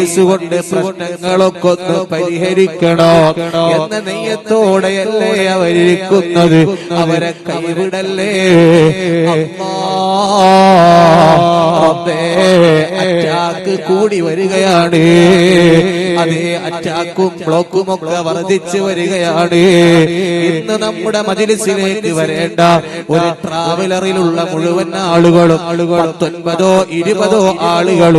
മജിലിസ് കൊണ്ട് പ്രശ്നങ്ങളൊക്കെ ഒന്ന് പരിഹരിക്കണോ എന്ന നെയ്യത്തോടെയല്ലേ അവരിക്കുന്നത് അവരെ കൈവിടല്ലേ? അറ്റാക്ക് കൂടി വരികയാണ്. അതേ അറ്റാക്കും ബ്ലോക്കും ഒക്കെ വർദ്ധിച്ചു വരികയാണ്. ഇന്ന് നമ്മുടെ മജിലിസിലേക്ക് വരേണ്ട ഒരു ട്രാവലറിലുള്ള മുഴുവൻ ആളുകളും പത്തൊൻപതോ ഇരുപതോ ആളുകൾ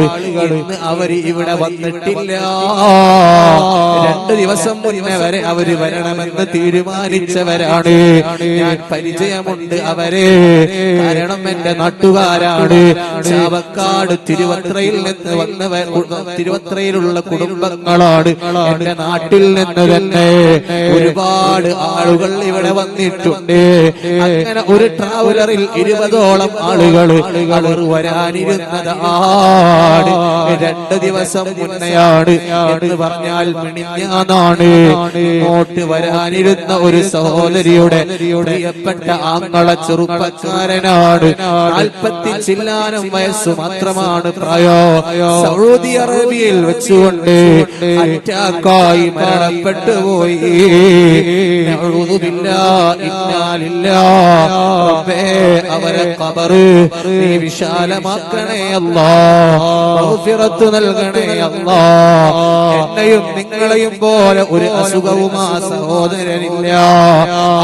അവർ ഇവിടെ വന്നിട്ടില്ല. രണ്ട് ദിവസം മുന്നേ വരെ അവർ വരണമെന്ന് തീരുമാനിച്ചവരാണ്. ഞാൻ പരിചയമുണ്ട് അവരെ. കാരണം എന്റെ നാട്ടുകാരാണ്. ചാവക്കാട് തിരുവത്രയിൽ നിന്ന് വന്നവർ തിരുവത്രയിലുള്ള കുടുംബങ്ങളാണ്. എന്റെ നാട്ടിൽ നിന്ന് തന്നെ ഒരുപാട് ആളുകൾ ഇവിടെ വന്നിട്ടുണ്ട്. അങ്ങനെ ഒരു ട്രാവലറിൽ ഇരുപതോളം ആളുകൾ അവർ വരാനിരുന്നതാണ്. രണ്ട് ദിവസം മുന്നെയാണ് എന്ന് പറഞ്ഞാൽ മിണിഞ്ഞാന്നാണ് ഇങ്ങോട്ട് വരാനിരുന്ന ഒരു സഹോദരിയുടെ പ്രിയപ്പെട്ട ആങ്ങള ചെറുപ്പക്കാരനാണ്. നാൽപ്പത്തി ചില്ലാനം വയസ്സ് മാത്രമാണ് പ്രായോ. സൗദി അറേബ്യയിൽ വെച്ചുകൊണ്ട് അറ്റാക്കായി മരണപ്പെട്ടു പോയി. അവരെ കബറ് നീ വിശാലമാക്കണേ അല്ലാ നൽകണേ. എന്നെയും നിങ്ങളെയും പോലെ ഒരു അസുഖവും ആ സഹോദരനില്ല.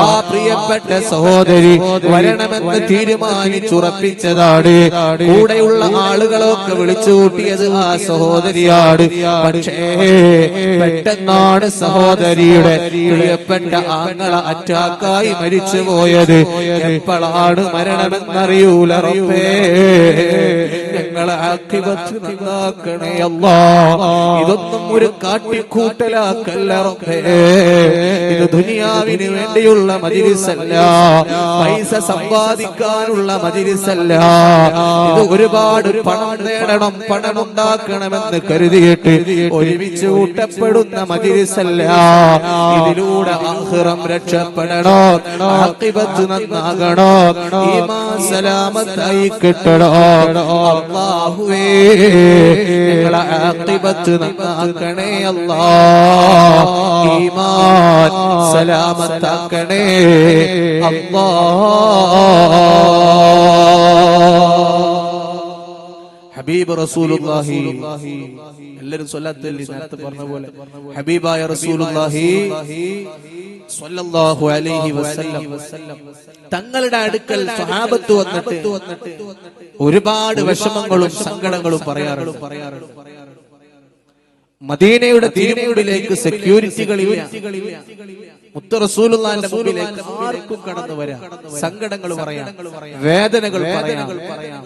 ആ പ്രിയപ്പെട്ട സഹോദരി വരണമെന്ന് തീരുമാനിച്ചുറപ്പിച്ചതാണ്. കൂടെയുള്ള ആളുകളൊക്കെ വിളിച്ചു കൂട്ടിയത് ആ സഹോദരിയാണ്. പക്ഷേ പെട്ടെന്നാണ് സഹോദരിയുടെ പ്രിയപ്പെട്ട ആങ്ങള അറ്റാക്കായി മരിച്ചു പോയത് എപ്പോഴാണ് മരണമെന്നറിയൂല റബ്ബേ ഞങ്ങളെ ആക്കിവത്ത് നന്നാക്കണേ അല്ലാ. ഇതൊന്നും ഒരു കാട്ടിക്കൂട്ടലാക്കല്ല റബ്ബേ. ഇത് ദുനിയാവിന് വേണ്ടിയുള്ള മജിലിസല്ല. പൈസ സമ്പാദിക്കാനുള്ള മജിലിസല്ല. ഇത് ഒരുപാട് പണം നേടണം പണം ഉണ്ടാക്കണമെന്ന് കരുതിയിട്ട് ഒരുമിച്ച് കൂട്ടപ്പെടുന്ന മജിലിസല്ല. ഇതിലൂടെ ആഹ്റം രക്ഷപ്പെടണോ ആഖിബത്ത് നന്നാകണോ ഈമാൻ സലാമത്തായി കിട്ടണോ. അല്ലാഹുവേ ഞങ്ങളെ ഈമാൻ സലാമത്താക്കണേ അല്ലാ. ഹബീബ് റസൂലുള്ളാഹി. എല്ലാരും സ്വലാത്തല്ലി നേരത്തെ പറഞ്ഞ പോലെ. ഹബീബായ റസൂലുള്ളാഹി സ്വല്ലല്ലാഹു അലൈഹി വസല്ലം. തങ്ങളുടെ അടുക്കൽ സ്വഹാബത്ത് വന്നിട്ട് ഒരുപാട് വിഷമങ്ങളും സങ്കടങ്ങളും പറയാറുണ്ട്. പറയാറുണ്ട്. മദീനയുടെ തീരുമയുടിലേക്ക് സെക്യൂരിറ്റികളില്ല മുത്ത റസൂലുള്ളാന്റെ മുമ്പിലേക്ക് ആർക്കും കടന്നു വരാം. സങ്കടങ്ങൾ പറയാം. വേദനകൾ പറയാം.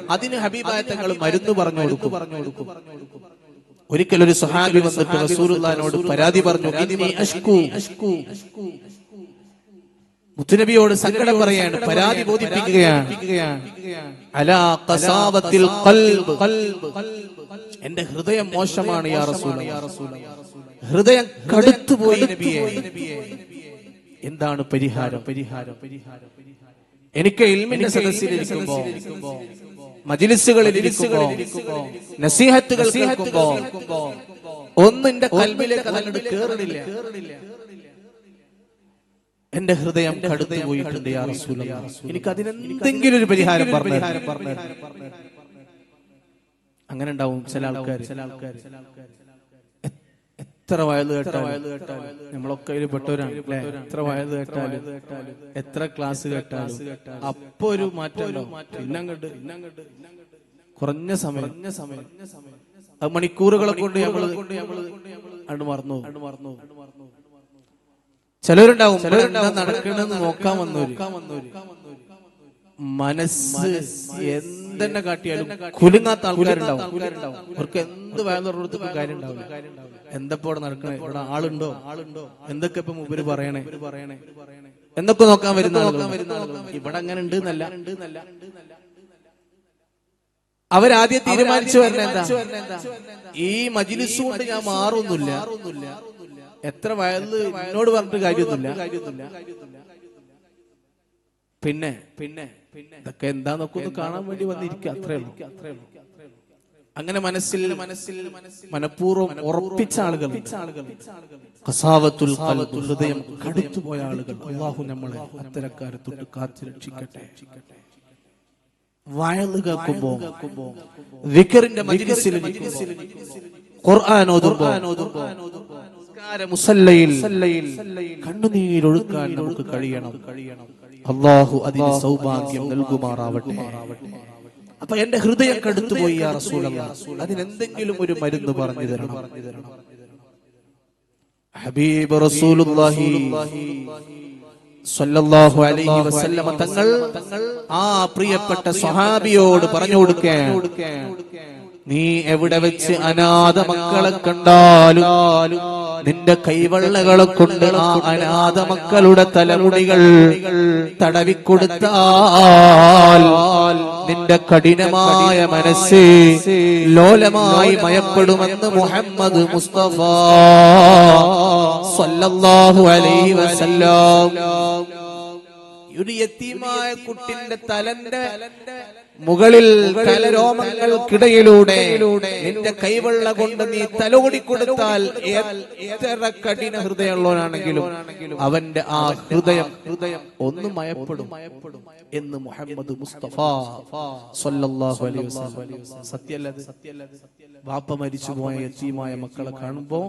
അതിന് ഹബീബായ തങ്ങൾ മരുന്ന് പറഞ്ഞു കൊടുക്കും. പറഞ്ഞു കൊടുക്കും. ഒരിക്കൽ ഒരു സഹാബി വന്നിട്ട് റസൂലുള്ളാനോട് പരാതി പറഞ്ഞു "ഇന്നി അഷ്കു. മുത്തുനബിയോട് സങ്കടം പറയാണ് പരാതി ബോധിപ്പിക്കുകയാണ്. എന്റെ ഹൃദയം മോശമാണ് ഹൃദയം കടുത്തുപോയി എന്താണ് പരിഹാരം? പരിഹാരം? പരിഹാരം എനിക്ക് ഇൽമിന്റെ സദസ്സിലിരിക്കുമ്പോ മജിലിസുകളിൽ ഇരിക്കുമ്പോ നസീഹത്തുകൾ കേൾക്കുമ്പോ ഒന്നിന്റെ കൽബിലേക്ക് കേറില്ല കേറണില്ല എന്റെ ഹൃദയം കടുത്തു പോയിട്ടുണ്ട് എനിക്ക് അതിന് എനിക്ക് അതിനെന്തെങ്കിലും ഒരു പരിഹാരം പറഞ്ഞു അങ്ങനെ ഉണ്ടാവും ചില ആൾക്കാർ ചില ആൾക്കാർ എത്ര വയത് കേട്ടാലും. നമ്മളൊക്കെ അതിൽ പെട്ടവരാണ്. എത്ര വയത് കേട്ടാലും. എത്ര ക്ലാസ് കേട്ടാലും. അപ്പൊ ഒരു മാറ്റം കുറഞ്ഞ സമയം. കുറഞ്ഞ സമയം. അത് മണിക്കൂറുകളെ കൊണ്ട് നമ്മൾ മറന്നു അണ്ട് മറന്നു ചിലരുണ്ടാവും ചിലരുണ്ടാവും നടക്കണെന്ന് നോക്കാൻ വന്നൂര് മനസ്സ് എന്തെന്നെ കാട്ടിയാലും കുലുങ്ങാത്ത ആൾക്കാരുണ്ടാവും. അവർക്ക് എന്ത് വേദന കാര്യം ഉണ്ടാവില്ല എന്തപ്പോ ഇവിടെ നടക്കണേ? ഇവിടെ ആളുണ്ടോ? ആളുണ്ടോ? എന്തൊക്കെ ഇപ്പൊ മുമ്പിൽ പറയണേ? പറയണേ? എന്തൊക്കെ നോക്കാൻ വരുന്ന ഇവിടെ അങ്ങനെ ഉണ്ട് എന്നല്ല. അവരാദ്യം തീരുമാനിച്ചു വരണേ എന്താ ഈ മജിലിസ് കൊണ്ട് ഞാൻ മാറുന്നില്ല എത്ര വയൽ എന്നോട് പറഞ്ഞിട്ട് കാര്യമൊന്നുമില്ല. പിന്നെ പിന്നെ പിന്നെ ഇതൊക്കെ എന്താന്നൊക്കെ കാണാൻ വേണ്ടി വന്നിരിക്കുക അത്രേ ഉള്ളൂ. അത്രേ അങ്ങനെ മനസ്സിൽ മനസ്സിൽ മനഃപൂർവം ഉറപ്പിച്ച ആളുകൾ കസാവത്തുൽ ഹൃദയം കടുത്തുപോയ ആളുകൾ. അള്ളാഹു നമ്മളെ അത്തരക്കാരെ തൊട്ട് കാത്തു രക്ഷിക്കട്ടെ. വയൽ കേൾക്കുമ്പോ വിക്കറിന്റെ മജിലിസിൽ ഖുർആൻ ഓതുമ്പോ മുസല്ലയിൽ കണ്ണുനീരൊഴുക്കാൻ നമുക്ക് കഴിയണം. അള്ളാഹു അതിന് സൗഭാഗ്യം നൽകുമാറാവട്ടെ. അപ്പൊ എന്റെ ഹൃദയം കടുത്തുപോയി യാ റസൂലല്ലാ. അതിനെന്തെങ്കിലും ഒരു മരുന്ന് പറഞ്ഞു തരണം. ഹബീബ് റസൂലുള്ളാഹി സ്വല്ലല്ലാഹു അലൈഹി വസല്ലമ തങ്ങൾ ആ പ്രിയപ്പെട്ട സ്വഹാബിയോട് പറഞ്ഞു കൊടുക്കാൻ. നീ എവിടെ വെച്ച് അനാഥ മക്കളെ കണ്ടാലും നിന്റെ കൈവള്ളകളെ കൊണ്ട് ആ അനാഥ മക്കളുടെ തലമുടികൾ തടവിക്കൊടുത്താൽ നിന്റെ കഠിനമായ മനസ്സ് ലോലമായി മയപ്പെടുമെന്ന് മുഹമ്മദ് മുസ്തഫ സല്ലല്ലാഹു അലൈഹി വസല്ലം. ഒരു യത്തീമായ കുട്ടിന്റെ തലന്റെ മുകളിൽ തലരോമങ്ങൾക്കിടയിലൂടെ നിന്റെ കൈവെള്ള കൊണ്ട് നീ തലോടി കൊടുത്താൽ എത്ര കഠിന ഹൃദയമുള്ളവനാണെങ്കിലും അവന്റെ ആ ഹൃദയം ഹൃദയം ഒന്ന് മയപ്പെടും എന്ന് മുഹമ്മദ് മുസ്തഫ സല്ലല്ലാഹു അലൈഹി വസല്ലം സത്യല്ലത് വാപ്പ മരിച്ചുപോയ യത്തീമായ മക്കളെ കാണുമ്പോ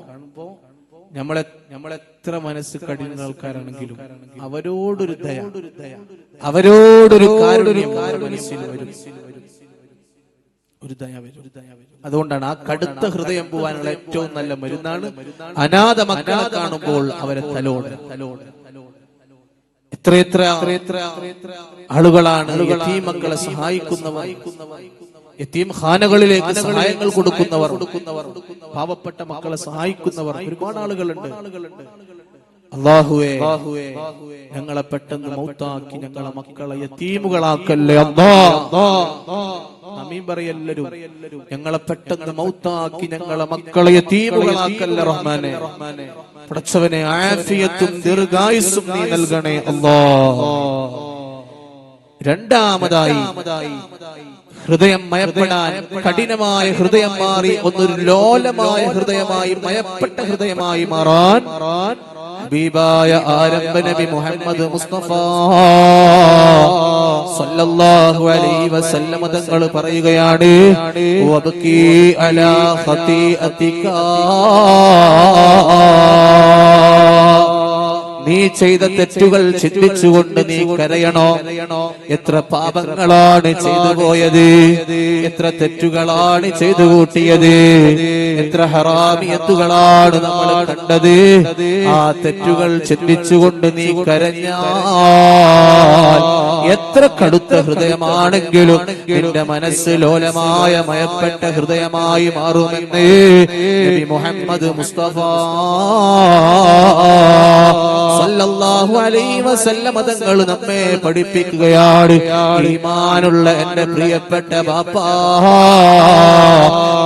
നമ്മളെ നമ്മളെത്ര മനസ്സ് കഠിന ആൾക്കാരാണെങ്കിലും അവരോടൊരു ദയ. അവരോടൊരു മനസ്സിൽ വരും. ഒരു ദയ വരും. അതുകൊണ്ടാണ് ആ കടുത്ത ഹൃദയം പോവാനുള്ള ഏറ്റവും നല്ല മരുന്നാണ് അനാഥ മക്കളെ കാണുമ്പോൾ അവരെ തലോട്. തലോട്. എത്രയെത്ര ആളുകളാണ് ഈ മക്കളെ സഹായിക്കുന്നവർ. യത്തീം ഖാനകളിലേക്ക് സഹായങ്ങൾ കൊടുക്കുന്നവർ പാവപ്പെട്ട മക്കളെ സഹായിക്കുന്നവർ ഒരുപാട് ആളുകളുണ്ട്. അള്ളാഹുവേ ഞങ്ങളെ പെട്ടെന്ന് മൗത്താക്കി ഞങ്ങളെ മക്കളെ യത്തീമുകളാക്കല്ലേ അല്ലാ അമീൻ പറയല്ലരും. ഞങ്ങളെ പെട്ടെന്ന് മൗത്താക്കി ഞങ്ങളെ മക്കളെ യത്തീമുകളാക്കല്ല റഹ്മാനെ? പടച്ചവനെ ആഫിയത്തും ദീർഘായുസും നീ നൽകണേ. അല്ലാ രണ്ടാമതായി ഹൃദയം മയപ്പെടാൻ കഠിനമായ ഹൃദയം മാറി ഒന്നൊരു ലോലമായ ഹൃദയമായി മയപ്പെട്ട ഹൃദയമായി മാറാൻ ഹബീബായ ആരംഭ നബി മുഹമ്മദ് മുസ്തഫ. സല്ലല്ലാഹു അലൈഹി വസല്ലമ തങ്ങൾ പറയുകയാണ് വബ്കി അലാ ഖതീഅതിക നീ ചെയ്ത തെറ്റുകൾ ചിന്തിച്ചുകൊണ്ട് നീ കരയണോ? എത്ര പാപങ്ങളാണ് ചെയ്തു പോയത്? എത്ര തെറ്റുകളാണ് ചെയ്തു കൂട്ടിയത്? എത്ര ഹറാമിയത്തുകളാണ് നമ്മൾ കണ്ടത്? ആ തെറ്റുകൾ ചിന്തിച്ചുകൊണ്ട് നീ കരഞ്ഞാൽ എത്ര കടുത്ത ഹൃദയമാണെങ്കിലും നിന്റെ മനസ്സ് ലോലമായ മയപ്പെട്ട ഹൃദയമായി മാറുമെന്ന് മുഹമ്മദ് മുസ്തഫ സല്ലല്ലാഹു അലൈഹി വസല്ലമ തങ്ങൾ നമ്മെ പഠിപ്പിക്കുകയാണ്. ഈമാനുള്ള എന്റെ പ്രിയപ്പെട്ട ബാപ്പാ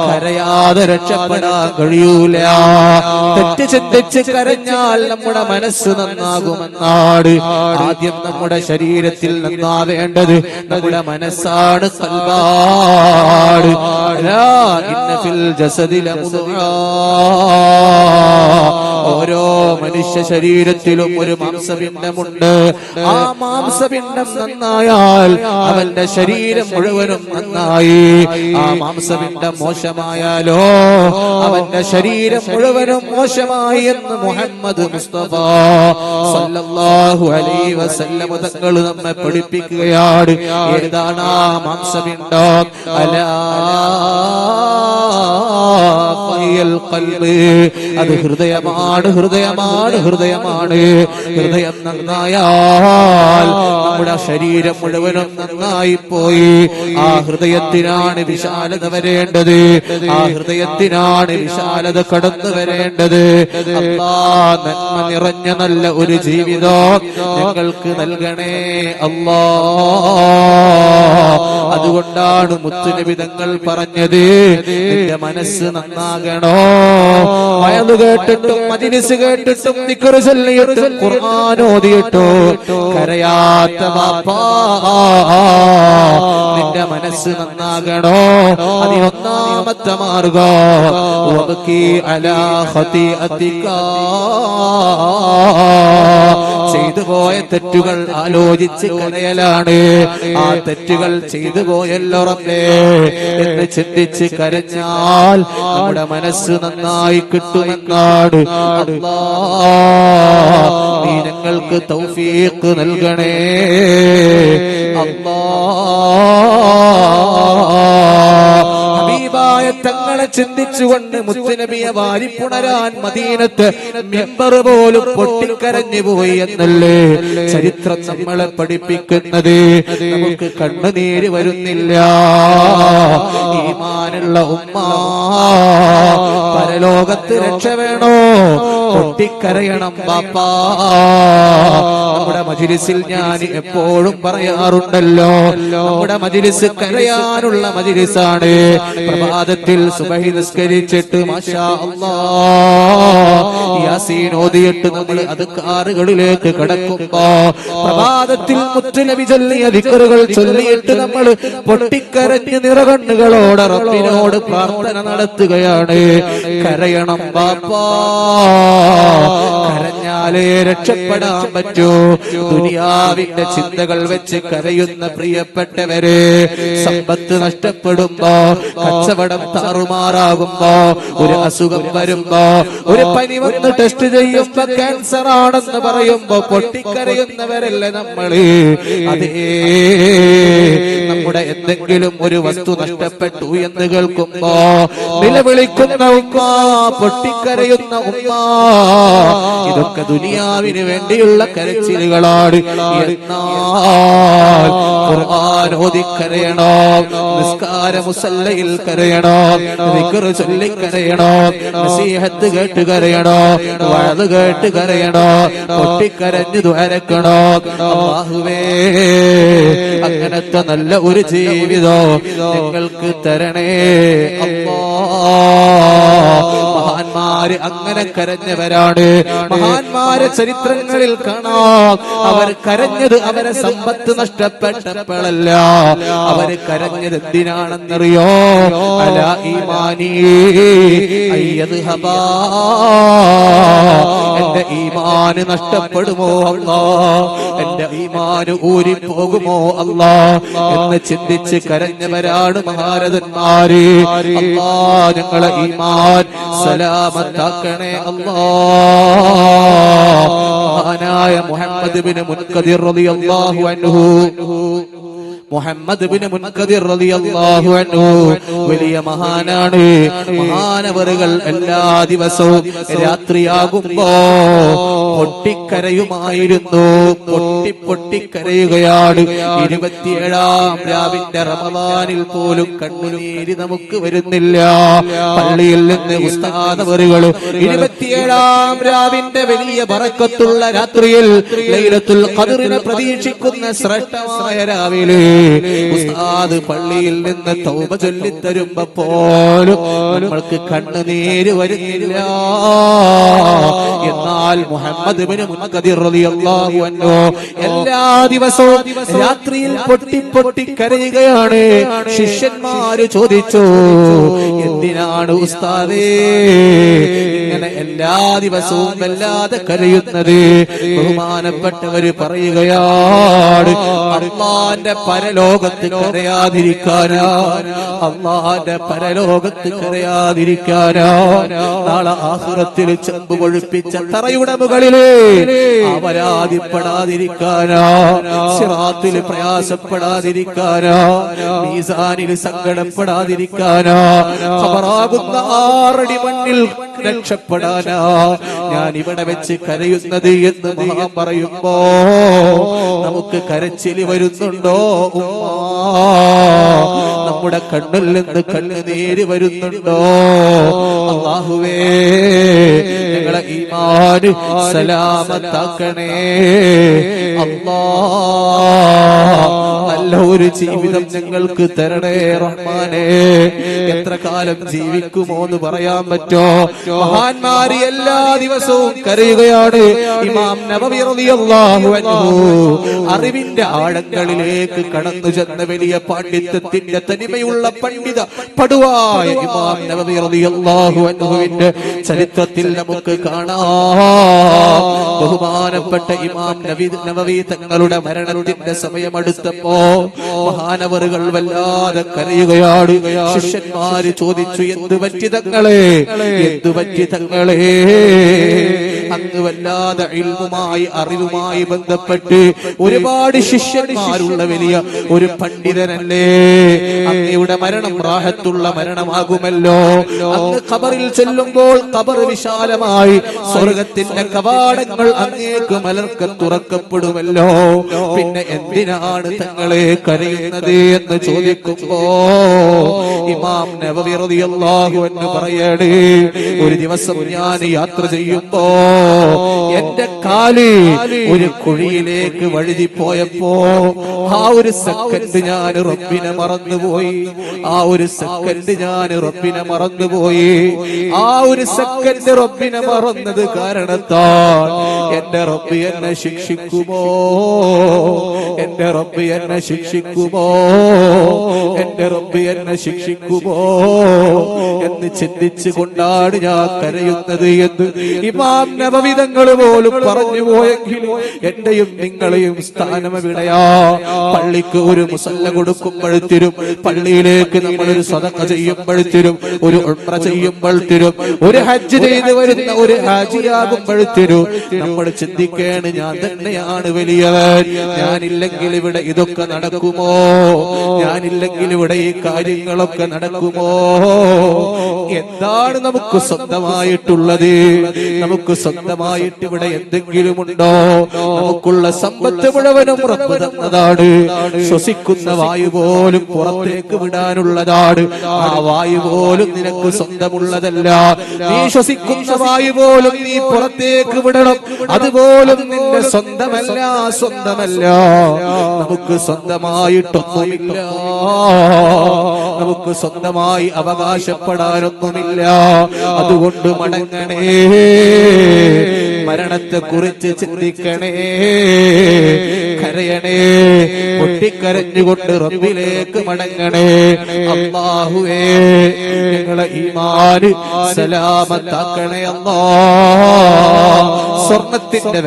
കരയാതെ രക്ഷപ്പെടാൻ കഴിയൂല. തെറ്റ് ചിന്തിച്ച് കരഞ്ഞാൽ നമ്മുടെ മനസ്സ് നന്നാകുമെന്നാണ് ആദ്യം നമ്മുടെ ശരീരത്തിൽ നന്നാവേണ്ടത്. നമ്മുടെ മനസ്സാണ് ഇന്ന ഫിൽ ജസദില മുദ്ആ. മനുഷ്യ ശരീരത്തിലും ഒരു മാംസപിണ്ഡമുണ്ട്. ആ മാംസപിണ്ഡം നന്നായാൽ അവന്റെ ശരീരം മുഴുവനും നന്നായി. ആ മാംസപിണ്ഡം മോശമായാലോ? അവന്റെ ശരീരം മുഴുവനും മോശമായി എന്ന് മുഹമ്മദ് മുസ്തഫ സല്ലല്ലാഹു അലൈഹി വസല്ലം തങ്ങൾ നമ്മെ പഠിപ്പിക്കുകയാണ്. ഏതാണ് ആ മാംസപിണ്ഡം? അലാ അത് ഹൃദയമാണ് ഹൃദയമാണ് ഹൃദയമാണ്. ഹൃദയം നന്നായാൽ നമ്മുടെ ശരീരം മുഴുവനും നന്നായി പോയി ആ ഹൃദയത്തിനാണ് വിശാലത വരേണ്ടത്. ആ ഹൃദയത്തിനാണ് വിശാലത കടന്നു വരേണ്ടത്. നന്മ നിറഞ്ഞ നല്ല ഒരു ജീവിതം ഞങ്ങൾക്ക് നൽകണേ അല്ലാ. അതുകൊണ്ടാണ് മുത്തുനിബിതങ്ങൾ പറഞ്ഞത് നിന്റെ മനസ്സ് നന്നാകണോ. വയത് കേട്ടിട്ടും മജിലിസ് കേട്ടിട്ടും നിക്കറ് ഖുർആൻ കരയാത്ത ബാപ്പാ. മനസ്സ് നന്നാകണോ? അതിനൊന്നാമത്തെ ഒന്നാമത്തെ ഖതിഅതിക. ചെയ്തു പോയ തെറ്റുകൾ ആലോചിച്ച് കരയലാണ്. ആ തെറ്റുകൾ ചെയ്തു പോയല്ലോ റബ്ബേ എന്ന് ചിന്തിച്ച് കരഞ്ഞാൽ നമ്മുടെ മനസ്സ് നന്നായി കിട്ടുമെന്നാണ്. നീ ഞങ്ങൾക്ക് തൗഫീഖ് നൽകണേ. അല്ലാ തങ്ങളെ ചിന്തിച്ചുകൊണ്ട് മുത്തുനബിയെ വാരിപ്പുണരാൻ മദീനത്ത് മെമ്പർ പോലും പൊട്ടിക്കരഞ്ഞു പോയി എന്നല്ലേ ചരിത്രം നമ്മളെ പഠിപ്പിക്കുന്നത്? നമുക്ക് കണ്ണുനീര് വരുന്നില്ല. ഈമാനുള്ള ഉമ്മ. പരലോകത്ത് രക്ഷ വേണോ? പൊട്ടിക്കരയണം ബാപ്പാ. നമ്മുടെ മജിലിസിൽ ഞാൻ എപ്പോഴും പറയാറുണ്ടല്ലോ നമ്മുടെ മജിലിസ് കരയാനുള്ള മജിലിസാണ്. പ്രഭാതത്തിൽ സുബഹി നിസ്കരിച്ചിട്ട് മാഷാ അള്ളാ ഓതിയിട്ട് നമ്മൾ അത് കാറുകളിലേക്ക് കടക്കുമ്പോ പ്രഭാതത്തിൽ മുത്തുനബി ചൊല്ലിയ ദിക്കറുകൾ ചൊല്ലിയിട്ട് നമ്മൾ പൊട്ടിക്കരഞ്ഞ് നിറകണ്ണുകളോട് റബ്ബിനോട് പ്രാർത്ഥന നടത്തുകയാണ്. കരയണം ബാപ്പാ. കരഞ്ഞാലേ രക്ഷപ്പെടാൻ പറ്റൂ. ദുനിയാവിന്റെ ചിന്തകൾ വെച്ച് കരയുന്ന പ്രിയപ്പെട്ടവരെ സമ്പത്ത് നഷ്ടപ്പെടുമ്പോ കച്ചവടം താറുമാറാകുമ്പോ ഒരു അസുഖം വരുമ്പോ ഒരു പനി വന്ന് ടെസ്റ്റ് ചെയ്യുമ്പോ ക്യാൻസർ ആണെന്ന് പറയുമ്പോ പൊട്ടിക്കരയുന്നവരല്ലേ നമ്മൾ? അതേ നമ്മുടെ എന്തെങ്കിലും ഒരു വസ്തു നഷ്ടപ്പെട്ടു എന്ന് കേൾക്കുമ്പോ നിലവിളിക്കുന്ന ഉമ്മ പൊട്ടിക്കരയുന്ന ഉമ്മ ഇതൊക്കെ ദുനിയാവിന് വേണ്ടിയുള്ള കരച്ചിലുകളാണ്. ഓതി കരയണോ നിസ്കാര മുസല്ലയിൽ കരയണോ ദിക്റ് ചൊല്ലി കരയണോ നസീഹത്ത് കേട്ട് കരയണോ വഴത് കേട്ട് കരയണോ പൊട്ടിക്കരഞ്ഞു ദ്വാരക്കണോ. അല്ലാഹുവേ അങ്ങനത്തെ നല്ല ഒരു ജീവിതം നിങ്ങൾക്ക് തരണേ. അല്ലാ മഹാന്മാര് അങ്ങനെ കരഞ്ഞവരാണ്? മഹാന്മാരെ ചരിത്രങ്ങളിൽ കാണാം. അവർ കരഞ്ഞത് അവരെ സമ്പത്ത് നഷ്ടപ്പെട്ടപ്പോഴല്ല. അവർ കരഞ്ഞത് എന്തിനാണെന്നറിയോ? അല ഈമാനി. അയ്യത് എന്റെ ഈമാന് നഷ്ടപ്പെടുമോ അല്ലാ എന്റെ ഈമാന് ഊരിപ്പോകുമോ അല്ലാ എന്ന് ചിന്തിച്ച് കരഞ്ഞവരാണ് മഹാരഥന്മാര്. ഞങ്ങളെ ഈമാൻ സലാമത്താക്കണേ അല്ലാ. മുഹമ്മദ് ബിൻ മുൻകദിർ റളിയല്ലാഹു അൻഹു. മുഹമ്മദ് ബിൻ മുൻകദിർ റളിയല്ലാഹു അൻഹു. വലിയ മഹാനാണ്. മഹാനവറുകൾ എല്ലാ ദിവസവും രാത്രിയാകുമ്പോ പൊട്ടിക്കരയുമായിരുന്നു. പൊട്ടി പൊട്ടിക്കരയുകയാണ്. ഇരുപത്തിയേഴാം രാവിന്റെ റമദാനിൽ പോലും കണ്ണുനീര് നമുക്ക് വരുന്നില്ല. പള്ളിയിൽ നിന്ന് ഉസ്താദവറുകൾ ഇരുപത്തിയേഴാം രാവിന്റെ വലിയ ബറക്കത്തുള്ള രാത്രിയിൽ ലൈലത്തുൽ ഖദറിനെ പ്രതീക്ഷിക്കുന്ന ശ്രേഷ്ഠമായ രാവിലെ ഉസ്താദ് പള്ളിയിൽ നിന്ന് തൗബ ചൊല്ലിത്തരുമ്പോ പോലും നമ്മൾക്ക് കണ്ണുനീര് വരുന്നില്ല. എന്നാൽ മുഹമ്മദ് എല്ലാ ദിവസവും രാത്രിയിൽ പൊട്ടി പൊട്ടി കരയുകയാണ്. ശിഷ്യന്മാര് ചോദിച്ചു എന്തിനാണ് ഉസ്താദേ ഇങ്ങനെ എല്ലാ ദിവസവും വല്ലാതെ കരയുന്നത്? ബഹുമാനപ്പെട്ടവര് പറയുകയാണ് അള്ളാന്റെ പരലോകത്ത് കരയാതിരിക്കാനാ. അള്ളാന്റെ പരലോകത്ത് കരയാതിരിക്കാനാ. നാളെ ആഹുറത്തിൽ ചെമ്പ് കൊഴുപ്പിച്ച തറയുടെ മുകളിൽ അപരാധിപ്പെടാതിരിക്കാനാ സിറാത്തിൽ പ്രയാസപ്പെടാതിരിക്കാനാ. മീസാനിൽ സങ്കടപ്പെടാതിരിക്കാനാ. ഖബറാകുന്ന ആറടി മണ്ണിൽ രക്ഷപ്പെടാനാ. ഞാൻ ഇവിടെ വെച്ച് കരയുന്നത് എന്ന് മഹാൻ പറയുമ്പോ നമുക്ക് കരച്ചിലി വരുന്നുണ്ടോ? നമ്മുടെ കണ്ണിൽ നിന്ന് കണ്ണുനീര് വരുന്നുണ്ടോ? അള്ളാഹുവേ ഞങ്ങളെ ഈമാന് സലാമത്താക്കണേ. നല്ല ഒരു ജീവിതം ഞങ്ങൾക്ക് തരണേ റഹ്മാനെ. എത്ര കാലം ജീവിക്കുമോ എന്ന് പറയാൻ പറ്റോ? മഹാന്മാര് എല്ലാ ദിവസവും കരയുകയാണ്. ഇമാം നബവി അൻഹു അറിവിന്റെ ആഴങ്ങളിലേക്ക് കടന്നു ചെന്ന വലിയ പാണ്ഡിത്യത്തിന്റെ തനിമയുള്ള പണ്ഡിത പടുവായ ഇമാം നബവി റളിയല്ലാഹു അൻഹുവിന്റെ ചരിത്രത്തിൽ നമുക്ക് കാണാം. ബഹുമാനപ്പെട്ട ഇമാം നബി നവവി തങ്ങളുടെ മരണത്തിന്റെ സമയമെടുത്തപ്പോ മഹാനവറുകൾ വല്ലാതെ കരയുകയാണ്. ശിഷ്യന്മാര് ചോദിച്ചു എന്തു പറ്റി തങ്ങളെ? എന്തു പറ്റി തങ്ങളെ? അങ്ങ് വല്ലാതെ ഇൽമുമായി അറിവുമായി ബന്ധപ്പെട്ട് ഒരുപാട് ശിഷ്യന്മാരുള്ള വലിയ ഒരു പണ്ഡിതനല്ലേ? അങ്ങയുടെ മരണം റാഹത്തുള്ള മരണമാകുമല്ലോ. അങ്ങ് ഖബറിൽ ചെല്ലുമ്പോൾ ഖബർ വിശാലമായി സ്വർഗത്തിന്റെ കവാടങ്ങൾ അങ്ങേക്ക് മലർക്ക തുറക്കപ്പെടുമല്ലോ. പിന്നെ എന്തിനാണ് തങ്ങളെ കരയുന്നത് എന്ന് ചോദിക്കുമ്പോ ഇമാം നബവി റളിയല്ലാഹു അൻഹു ഒരു ദിവസം ഞാൻ യാത്ര ചെയ്യുമ്പോ എന്റെ കാൽ ഒരു കുഴിയിലേക്ക് വഴുതി പോയപ്പോ ആ ഒരു സെക്കൻഡ് ഞാൻ റബ്ബിനെ മറന്നുപോയി. ആ ഒരു സെക്കൻഡ് ഞാൻ റബ്ബിനെ മറന്നുപോയി. ആ ഒരു സെക്കൻഡ് റബ്ബിനെ മറന്നത് കാരണത്താൽ എന്റെ റബ്ബ് എന്നെ ശിക്ഷിക്കുമോ? എന്റെ റബ്ബ് എന്നെ ശിക്ഷിക്കുമോ? എന്റെ റബ്ബ് എന്നെ ശിക്ഷിക്കുമോ? എന്ന് ചിന്തിച്ചു കൊണ്ടാണ് ഞാൻ കരയുന്നത് എന്ന് ഇമാം നവവിധങ്ങൾ പോലും പറഞ്ഞു പോയെങ്കിലും എന്റെയും നിങ്ങളെയും സ്ഥാനം വിടയാ. പള്ളിക്ക് ഒരു മുസല്ല കൊടുക്കുമ്പോഴത്തിരും പള്ളിയിലേക്ക് നമ്മൾ ഒരു സ്വതക്ക ചെയ്യുമ്പോഴത്തിരും ഒരു ഉൾപ്ര ചെയ്യുമ്പോഴത്തിരും ഒരു ഹജ്ജ് ചെയ്ത് വരുന്ന ഒരു ഹാജിയാകുമ്പോഴത്തിരും നമ്മൾ ചിന്തിക്കേണ് ഞാൻ തന്നെയാണ് വലിയവൻ. ഞാനില്ലെങ്കിൽ ഇവിടെ ഇതൊക്കെ നടക്കുമോ? ഞാനില്ലെങ്കിൽ ഇവിടെ ഈ കാര്യങ്ങളൊക്കെ നടക്കുമോ? എന്താണ് നമുക്ക് സ്വന്തമായിട്ടുള്ളത്? നമുക്ക് സ്വന്തമായിട്ട് ഇവിടെ എന്തെങ്കിലും ഉണ്ടോ? നമുക്കുള്ള സമ്പത്ത് മുഴുവനും റബ്ബ് തന്നതാണ്. ശ്വസിക്കുന്ന വായു പോലും പുറത്തേക്ക് വിടാനുള്ളതാണ്. ആ വായു പോലും നിനക്ക് സ്വന്തമുള്ളതല്ല. നീ ശ്വസിക്കുന്ന വായു പോലും നീ പുറത്തേക്ക് വിടണം. അതുപോലും നിന്റെ സ്വന്തമല്ല സ്വന്തമല്ല. നമുക്ക് സ്വന്തമായിട്ടൊന്നുമില്ല. നമുക്ക് സ്വന്തമായി അവകാശപ്പെടാനൊന്നുമില്ല. അതുകൊണ്ട് മടങ്ങണേ. മരണത്തെ കുറിച്ച് ചിന്തിക്കണേ. കരയണേ. പൊട്ടിക്കരഞ്ഞുകൊണ്ട് റബ്ബിലേക്ക് മടങ്ങണേ. അള്ളാഹുവേ ഞങ്ങളെ ഈമാന് സലാമത്താക്കണേ അല്ലാ. സ്വർണത്തിന്റെ